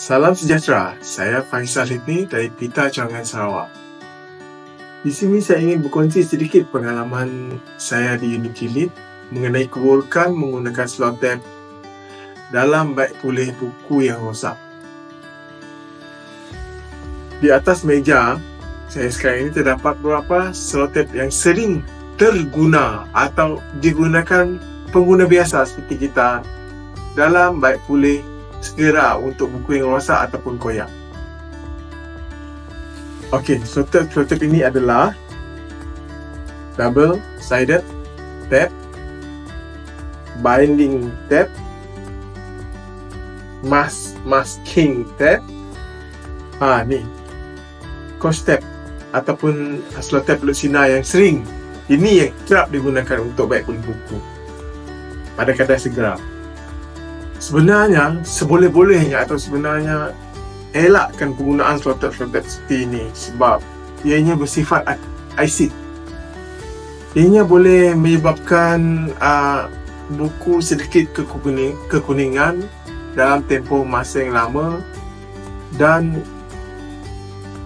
Salam sejahtera, saya Faisal Hidni dari Pita Cawangan Sarawak. Di sini saya ingin berkongsi sedikit pengalaman saya di Unikilit mengenai keburukan menggunakan slotep dalam baik pulih buku yang rosak. Di atas meja saya sekarang ini terdapat beberapa slotep yang sering terguna atau digunakan pengguna biasa seperti kita dalam baik pulih segera untuk buku yang rosak ataupun koyak. Okey, slotep-slotep ini adalah double sided tab, binding tab, mask masking tab. Ha ni. Cost tab ataupun slotep pelut sinar yang sering ini yang kerap digunakan untuk baik pulih buku pada kadar segera. Sebenarnya, seboleh-bolehnya atau sebenarnya elakkan penggunaan slotep-slotep seperti ini sebab ianya bersifat asid. Ianya boleh menyebabkan uh, buku sedikit kekuning, kekuningan dalam tempoh masa yang lama dan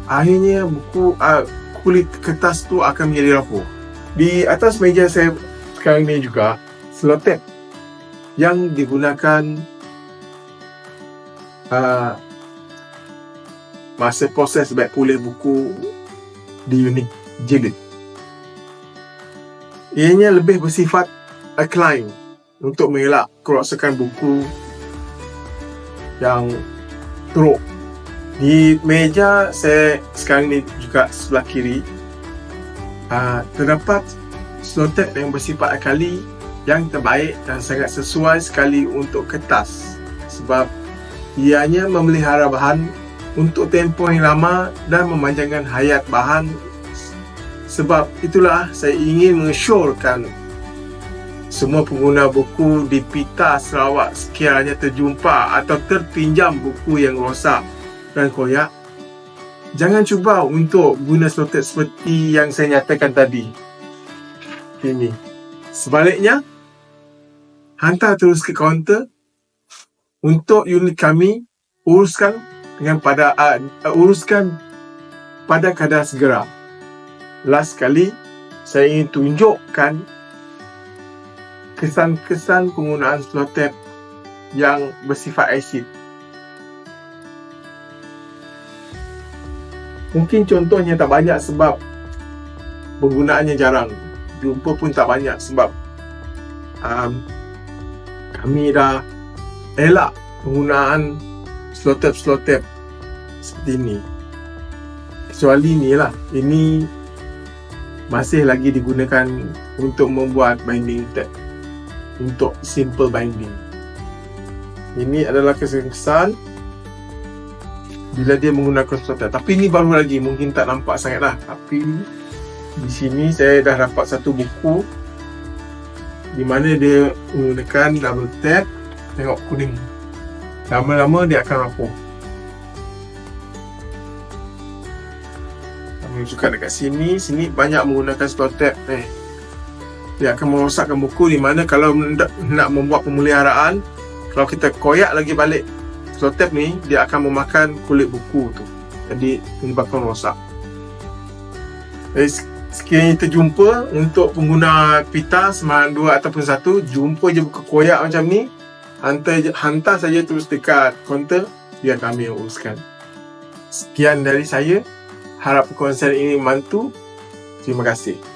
akhirnya buku uh, kulit kertas tu akan menjadi rapuh. Di atas meja saya sekarang ni juga slotep yang digunakan uh, masa proses baik pulih buku di unit jilid. Ianya lebih bersifat alkaline untuk mengelak kerosakan buku yang teruk. Di meja saya sekarang ni juga sebelah kiri uh, terdapat slotep yang bersifat alkali yang terbaik dan sangat sesuai sekali untuk kertas. Sebab ianya memelihara bahan untuk tempoh yang lama dan memanjangkan hayat bahan. Sebab itulah saya ingin mengesyorkan semua pengguna buku di Pita Sarawak sekiranya terjumpa atau terpinjam buku yang rosak dan koyak. Jangan cuba untuk guna slotted seperti yang saya nyatakan tadi. Ini. Sebaliknya hantar terus ke kaunter untuk unit kami uruskan dengan pada uh, uruskan pada kadar segera. Last kali saya ingin tunjukkan kesan-kesan penggunaan slotep yang bersifat asid. Mungkin contohnya tak banyak sebab penggunaannya jarang. Jumpa pun tak banyak sebab um, kami dah elak penggunaan slotep-slotep seperti ini. Kecuali ni lah. Ini masih lagi digunakan untuk membuat binding tab. Untuk simple binding. Ini adalah kesan-kesan bila dia menggunakan slotep. Tapi ini baru lagi. Mungkin tak nampak sangat lah. Tapi di sini saya dah dapat satu buku di mana dia menggunakan double tab tengok kuning. Lama-lama dia akan rapuh. Menunjukkan dekat sini sini banyak menggunakan slot tab ni dia akan merosakkan buku di mana kalau nak, membuat pemeliharaan kalau kita koyak lagi balik slot tab ni dia akan memakan kulit buku tu. Jadi menyebabkan rosak. Jadi sekiranya terjumpa untuk pengguna pita semaran dua ataupun satu jumpa je buku koyak macam ni hantar hantar saja terus dekat kaunter biar kami uruskan. Sekian dari saya. Harap perkongsian ini membantu. Terima kasih.